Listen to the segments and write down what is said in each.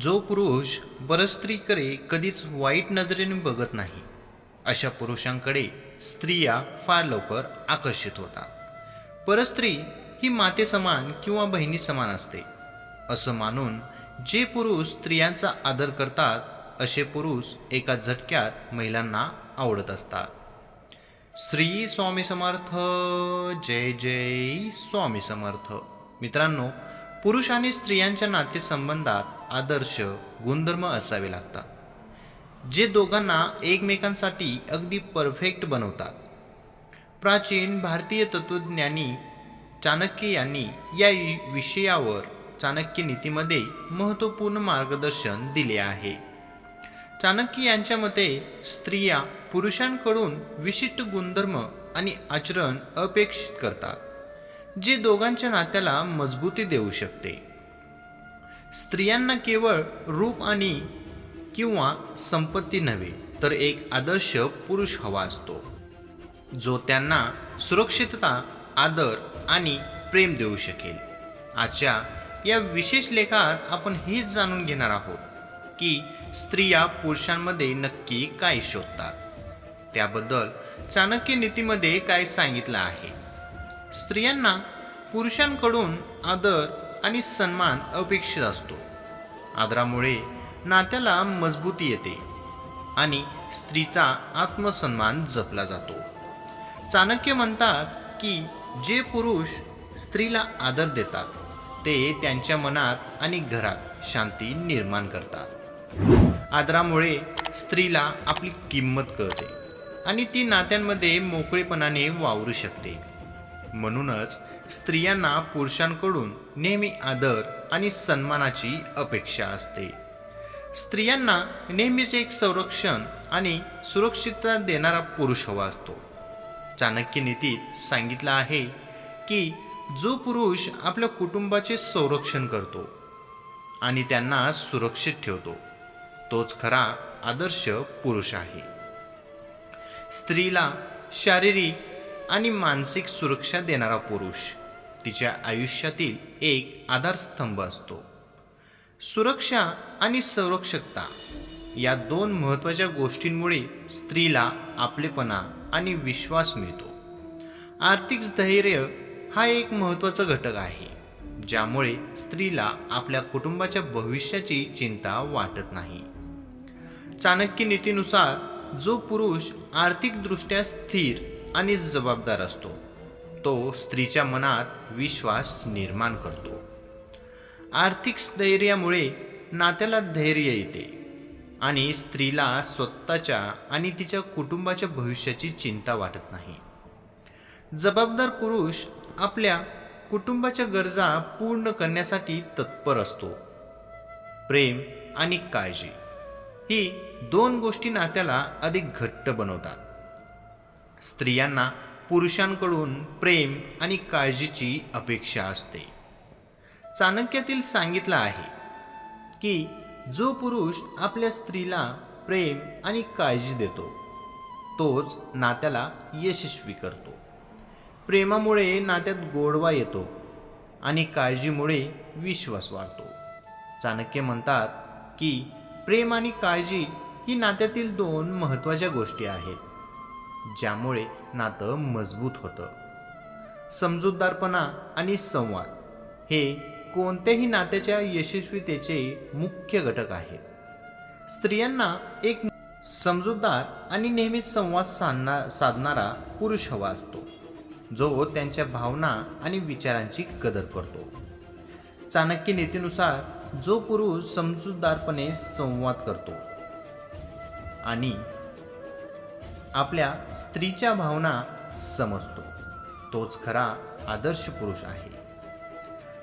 जो पुरुष परस्त्रीकडे कधीच वाईट नजरेने बघत नाही अशा पुरुषांकडे स्त्रिया फार लवकर आकर्षित होतात. परस्त्री ही माते समान किंवा बहिणी समान असते असं मानून जे पुरुष स्त्रियांचा आदर करतात असे पुरुष एका झटक्यात महिलांना आवडत असतात. श्री स्वामी समर्थ जय जय स्वामी समर्थ. मित्रांनो पुरुष आणि स्त्रियांच्या नातेसंबंधात आदर्श गुणधर्म असावे लागतात जे दोघांना एकमेकांसाठी अगदी परफेक्ट बनवतात. प्राचीन भारतीय तत्त्वज्ञानी चाणक्य यांनी या विषयावर चाणक्य नीतीमध्ये महत्त्वपूर्ण मार्गदर्शन दिले आहे. चाणक्य यांच्या मते स्त्रिया पुरुषांकडून विशिष्ट गुणधर्म आणि आचरण अपेक्षित करतात. जे दोघांच्या नात्याला मजबूती देऊ शकते. स्त्रियांना केवळ रूप आणि किंवा संपत्ती नव्हे तर एक आदर्श पुरुष हवा असतो जो त्यांना सुरक्षितता आदर आणि प्रेम देऊ शकेल. आजच्या या विशेष लेखात आपण हेच जाणून घेणार आहोत की स्त्रिया पुरुषांमध्ये नक्की काय शोधतात. त्याबद्दल चाणक्य नीतीमध्ये काय सांगितलं आहे? स्त्रियांना पुरुषांकडून आदर आणि सन्मान अपेक्षित असतो. आदरामुळे नात्याला मजबूती येते आणि स्त्रीचा आत्मसन्मान जपला जातो. चाणक्य म्हणतात की जे पुरुष स्त्रीला आदर देतात ते त्यांच्या मनात आणि घरात शांती निर्माण करतात. आदरामुळे स्त्रीला आपली किंमत कळते आणि ती नात्यांमध्ये मोकळेपणाने वावरू शकते. म्हणूनच स्त्रियांना पुरुषांकडून नेहमी आदर आणि सन्मानाची अपेक्षा असते. स्त्रियांना नेहमीच एक संरक्षण आणि सुरक्षितता देणारा पुरुष हवा असतो. चाणक्य नीतीत सांगितलं आहे की जो पुरुष आपल्या कुटुंबाचे संरक्षण करतो आणि त्यांना सुरक्षित ठेवतो तोच खरा आदर्श पुरुष आहे. स्त्रीला शारीरिक आणि मानसिक सुरक्षा देणारा पुरुष तिच्या आयुष्यातील एक आधारस्तंभ असतो. सुरक्षा आणि संरक्षकता या दोन महत्त्वाच्या गोष्टींमुळे स्त्रीला आपलेपणा आणि विश्वास मिळतो. आर्थिक स्थैर्य हा एक महत्त्वाचा घटक आहे ज्यामुळे स्त्रीला आपल्या कुटुंबाच्या भविष्याची चिंता वाटत नाही. चाणक्य नीतीनुसार जो पुरुष आर्थिकदृष्ट्या स्थिर आणि जबाबदार असतो. तो स्त्रीच्या मनात विश्वास निर्माण करतो. आर्थिक स्थैर्यामुळे नात्याला धैर्य येते आणि स्त्रीला स्वतःच्या आणि तिच्या कुटुंबाच्या भविष्याची चिंता वाटत नाही. जबाबदार पुरुष आपल्या कुटुंबाच्या गरजा पूर्ण करण्यासाठी तत्पर असतो. प्रेम आणि काळजी ही दोन गोष्टी नात्याला अधिक घट्ट बनवतात. स्त्रियांना पुरुषांकडून प्रेम आणि काळजीची अपेक्षा असते. चाणक्यातील सांगितलं आहे की जो पुरुष आपल्या स्त्रीला प्रेम आणि काळजी देतो तोच नात्याला यशस्वी करतो. प्रेमामुळे नात्यात गोडवा येतो आणि काळजीमुळे विश्वास वाढतो. चाणक्य म्हणतात की प्रेम आणि काळजी ही नात्यातील दोन महत्त्वाच्या गोष्टी आहेत. ज्यामुळे नातं मजबूत होतं. समजूतदारपणा आणि संवाद हे कोणत्याही नात्याच्या यशस्वीतेचे मुख्य घटक आहेत स्त्रियांना एक समजूतदार आणि नेहमी संवाद साधना साधणारा पुरुष हवा असतो जो त्यांच्या भावना आणि विचारांची कदर करतो. चाणक्य नीतीनुसार जो पुरुष समजूतदारपणे संवाद करतो आणि आपल्या स्त्रीच्या भावना समजतो. तोच खरा आदर्श पुरुष आहे.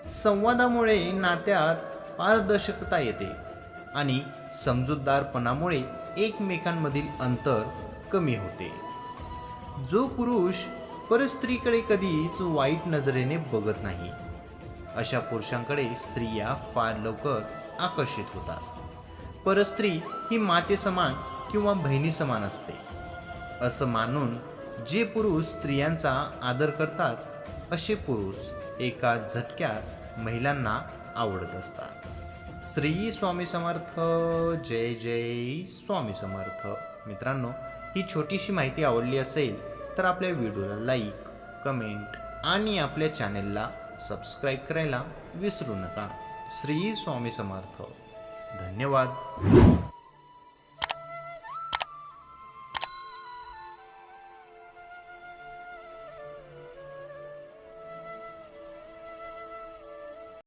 संवादामुळे नात्यात पारदर्शकता येते आणि समजूतदारपणामुळे एकमेकांमधील अंतर कमी होते. जो पुरुष परस्त्रीकडे कधीच वाईट नजरेने बघत नाही अशा पुरुषांकडे स्त्रिया फार लवकर आकर्षित होतात. परस्त्री ही माते समान किंवा बहिणी समान असते. असं मानून जे पुरुष स्त्रियांचा आदर करतात असे पुरुष एका झटक्यात महिलांना आवडत असतात. श्री स्वामी समर्थ जय जय स्वामी समर्थ. मित्रांनो ही छोटीशी माहिती आवडली असेल तर आपल्या व्हिडिओला लाईक कमेंट आणि आपल्या चॅनेलला सबस्क्राईब करायला विसरू नका. श्री स्वामी समर्थ. धन्यवाद.